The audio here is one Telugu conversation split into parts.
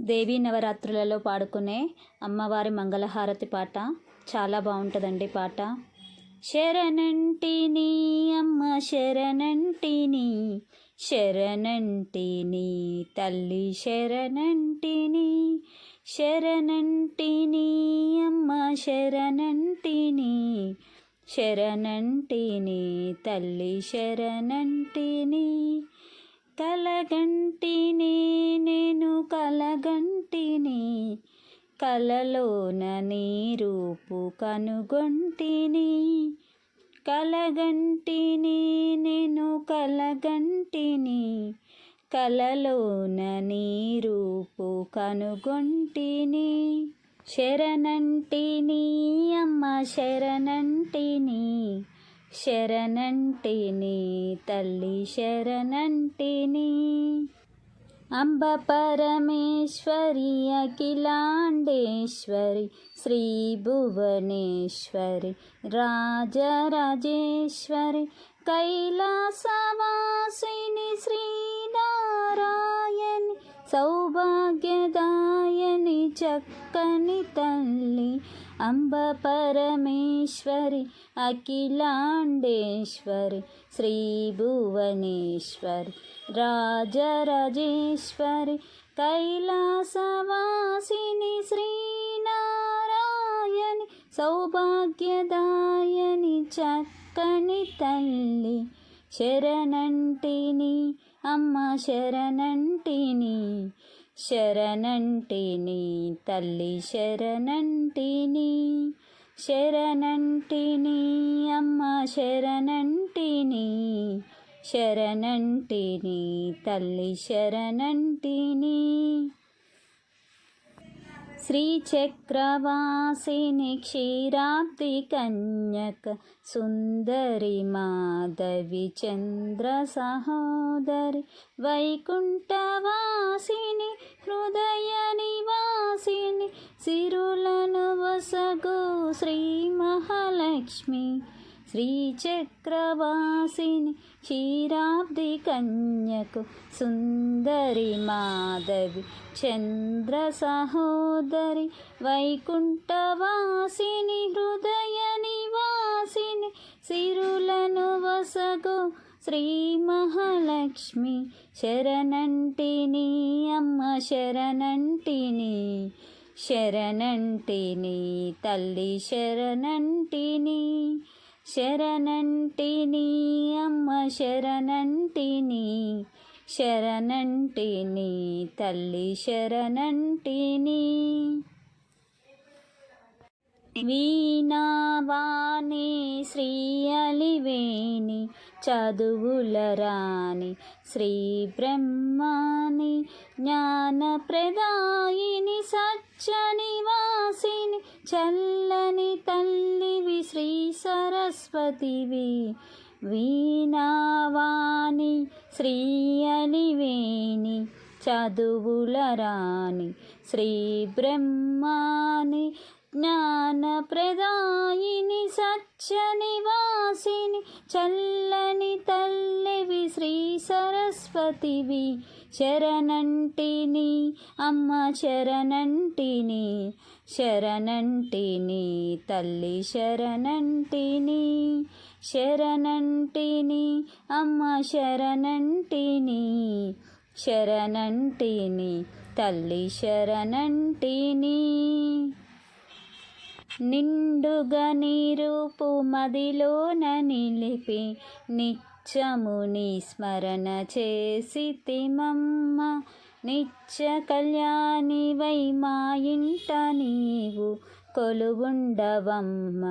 దేవీ నవరాత్రులలో పాడుకునే అమ్మవారి మంగళహారతి పాట చాలా బాగుంటుందండి పాట. శరణంటిని అమ్మ శరణంటిని శరణంటిని తల్లి శరణంటిని శరణంటిని అమ్మ శరణంటిని శరణంటిని తల్లి శరణంటిని కలగంటిని నేను కలగంటిని కలలోన నీ రూపు కనుగొంటిని. కలగంటిని నేను కలగంటిని కలలోన నీ రూపు కనుగొంటిని. శరణంటిని అమ్మ శరణంటిని శరణంటిని తల్లి శరణంటిని. అంబ పరమేశ్వరి అఖిలాండేశ్వరి శ్రీ భువనేశ్వరి రాజరాజేశ్వరి కైలాసవాసిని శ్రీనారాయణి సౌభాగ్యదాయని చక్కని తల్లి అంబ పరమేశ్వరి అఖిలాండేశ్వరి శ్రీ భువనేశ్వరి రాజరాజేశ్వరి కైలాసవాసిని శ్రీనారాయణి సౌభాగ్యదాయని చక్కని తల్లి శరణంటిని అమ్మ శరణంటిని. శరణంటిని తల్లి శరణంటిని శరణంటిని అమ్మ శరణంటిని శరణంటిని తల్లి శరణంటిని శ్రీచక్రవాసిని క్షీరాబ్ది కన్యక సుందరి మాధవి చంద్ర సహోదరి వైకుంఠవాసిని హృదయ శ్రీచక్రవాసిని క్షీరాబ్ది కన్యకు సుందరి మాధవి చంద్ర సహోదరి వైకుంఠవాసిని హృదయ నివాసిని సిరులను వసగు శ్రీ మహాలక్ష్మి శరణంటిని అమ్మ శరణంటిని శరణంటిని తల్లి శరణంటిని శరణంటిని అమ్మ శరణంటిని శరణంటిని తల్లి శరణంటిని. వీణావాణి శ్రీ అలివేణి చదువుల రాణి శ్రీ బ్రహ్మాని జ్ఞానప్రదాయిని సచ్చనివాసి చల్లని తల్లివి శ్రీ సరస్వతివి వీణావాణి శ్రీ అలివేణి చదువుల రాణి శ్రీ బ్రహ్మాని జ్ఞానప్రదాయిని సత్యనివాసిని చల్లని తల్లివి శ్రీ సరస్వతివి శరణంటిని అమ్మ శరణంటిని శరణంటిని తల్లి శరణంటిని శరణంటిని అమ్మ శరణంటిని శరణంటిని తల్లి శరణంటిని నిండుగా నీరూపు మదిలోన నిలిపి నిత్యముని స్మరణ చేసి తిమమ్మ. నిత్య కళ్యాణి వై మా ఇంట నీవు కొలువుండవమ్మ.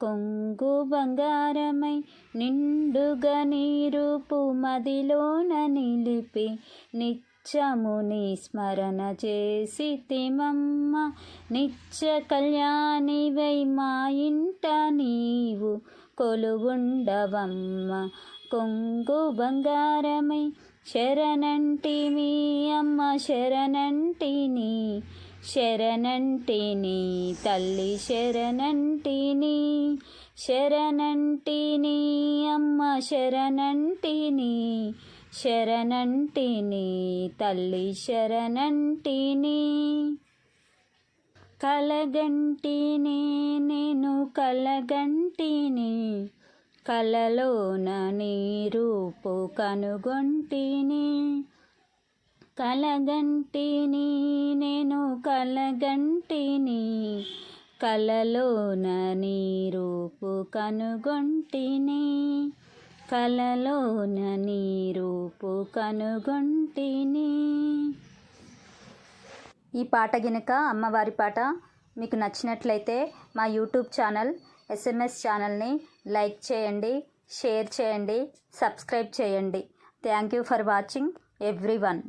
కొంగు బంగారమై నిండుగా నీరుపు మదిలోన నిలిపి నిత్యముని స్మరణ చేసి తిమమ్మ. నిత్య కళ్యాణి వై మా ఇంట నీవు కొలువుండవమ్మ. కొంగు బంగారమై శరణంటివి అమ్మ శరణంటిని శరణంటిని తల్లి శరణంటిని శరణంటిని అమ్మ శరణంటిని శరణంటిని తల్లి శరణంటిని కలగంటిని నేను కలగంటిని కలలోన నీ రూపు కనుగొంటిని కలగంటిని నేను కలగంటిని. కలలోన నీ రూపు కనుగొంటిని కలలోన నీ రూపు కనుగొంటిని ఈ పాట గినక అమ్మవారి పాట మీకు నచ్చినట్లయితే మా యూట్యూబ్ ఛానల్ ఎస్ఎంఎస్ ఛానల్ని లైక్ చేయండి షేర్ చేయండి సబ్స్క్రైబ్ చేయండి. Thank you for watching everyone